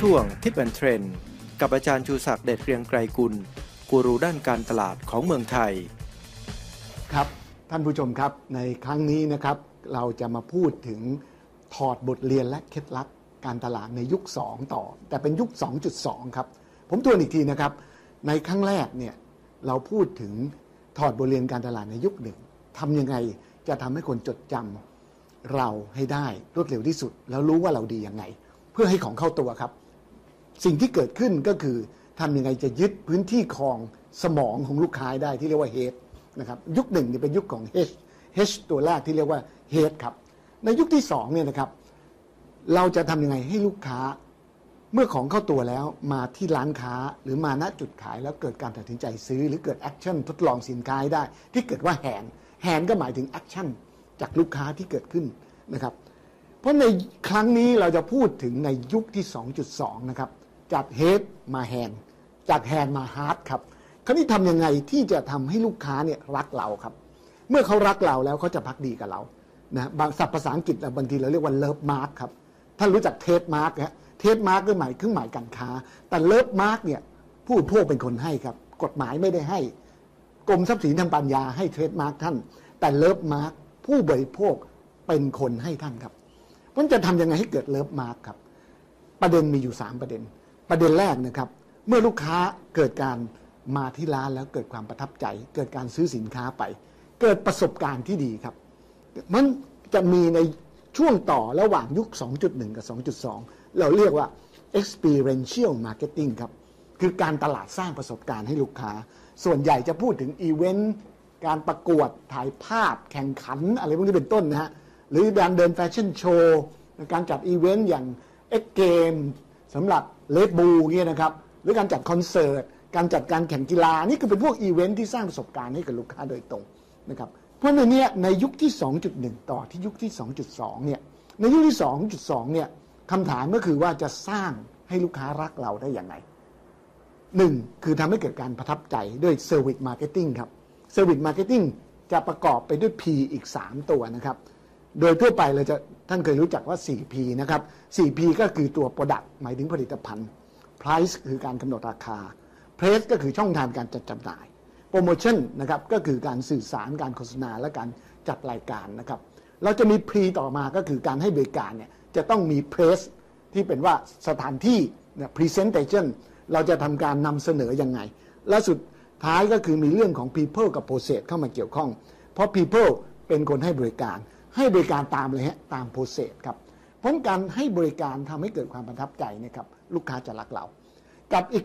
ช่วงทิปแอนเทรนกับอาจารย์ชูศักดิ์เดชเกรียงไกรกุลกูรูด้านการตลาดของเมืองไทย ครับ ท่านผู้ชมครับในครั้งนี้นะครับ เราจะมาพูดถึงถอดบทเรียนและเคล็ดลับการตลาดในยุค 2 ต่อ แต่เป็นยุค 2.2 ครับ ผมทวนอีกทีนะครับ ในครั้งแรกเนี่ยเราพูดถึงถอดบทเรียนการตลาดในยุคหนึ่งทำยังไงจะทำให้คนจดจำเราให้ได้รวดเร็วที่สุด แล้วรู้ว่าเราดียังไง เพื่อให้ของเข้าตัวครับ สิ่งที่เกิดขึ้นก็คือทำยังไงจะยึดพื้นที่ครองสมองของลูกค้าได้ที่เรียกว่า H นะครับยุคหนึ่งนี่เป็นยุคของ H H ตัวแรกที่เรียกว่า H ครับในยุคที่สองเนี่ยนะครับเราจะทำยังไงให้ลูกค้า เมื่อของเข้าตัวแล้วมาที่ร้านค้าหรือมาณจุดขายแล้วเกิดการตัดสินใจซื้อ หรือเกิดแอคชั่นทดลองสินค้าได้ ที่เกิดว่าแฮนแฮนก็หมายถึงแอคชั่นจากลูกค้าที่เกิดขึ้นนะครับเพราะในครั้งนี้เราจะพูดถึงในยุคที่ 2.2 นะครับ จากเฮดมาแฮนจากแฮนมาฮาร์ดครับคราวนี้ทำยังไงที่จะทำให้ลูกค้าเนี่ยรักเราครับ เมื่อเขารักเราแล้วเขาจะพักดีกับเรานะบางศัพท์ภาษาอังกฤษบางทีเราเรียกว่าเลิฟมาร์กครับท่านรู้จักเทสมาร์กฮะเทสมาร์กก็หมายเครื่องหมายการค้า แต่เลิฟมาร์กเนี่ยผู้บริโภคเป็นคนให้ครับ กฎหมายไม่ได้ให้ กรมทรัพย์สินทางปัญญาให้เทรดมาร์กท่าน แต่เลิฟมาร์กผู้บริโภคเป็นคนให้ท่านครับมันจะทำยังไงให้เกิดเลิฟมาร์กครับ ประเด็นมีอยู่ 3 ประเด็น ประเด็นแรกนะครับ เมื่อลูกค้าเกิดการมาที่ร้านแล้วเกิดความประทับใจ เกิดการซื้อสินค้าไป เกิดประสบการณ์ที่ดีครับ มันจะมีในช่วงต่อระหว่างยุค 2.1 กับ 2.2 เราเรียกว่า experiential marketing ครับ คือการตลาดสร้างประสบการณ์ให้ลูกค้า ส่วนใหญ่จะพูดถึงอีเวนต์การประกวดถ่ายภาพแข่งขัน อะไรพวกนี้เป็นต้นนะฮะ หรือการเดินแฟชั่นโชว์ การจัดอีเวนต์อย่างเอ็กเกม สำหรับเลดบูเนี่ยนะครับหรือการจัดคอนเสิร์ตการจัดการแข่งกีฬานี่คือเป็นพวกอีเวนต์ที่สร้างประสบการณ์ให้กับลูกค้าโดยตรงนะครับเพราะในนี้ในยุคที่ 2.1 ต่อที่ยุคที่ 2.2 เนี่ยในยุคที่ 2.2 เนี่ยคำถามก็คือว่าจะสร้างให้ลูกค้ารักเราได้อย่างไรหนึ่งคือทำให้เกิดการประทับใจด้วย Service Marketing ครับ Service Marketing จะประกอบไปด้วย P อีก 3 ตัวนะครับ โดยทั่วไปเราจะท่านเคยรู้จักว่า 4P นะครับ 4P ก็คือตัว Product หมายถึงผลิตภัณฑ์ Price คือการกำหนดราคา Place ก็คือช่องทางการจัดจำหน่าย Promotion นะครับก็คือการสื่อสารการโฆษณาและการจัดรายการนะครับ เราจะมี P ต่อมาก็คือการให้บริการเนี่ยจะต้องมี Place ที่เป็นว่าสถานที่ Presentation เราจะทำการนำเสนอยังไง และสุดท้ายก็คือมีเรื่องของ people กับ process เข้ามาเกี่ยวข้อง เพราะ people เป็นคนให้บริการ ให้บริการตามเลยฮะตามโปรเซสครับเพราะการให้บริการทำให้เกิดความประทับใจนะครับลูกค้าจะรักเรา กับอีก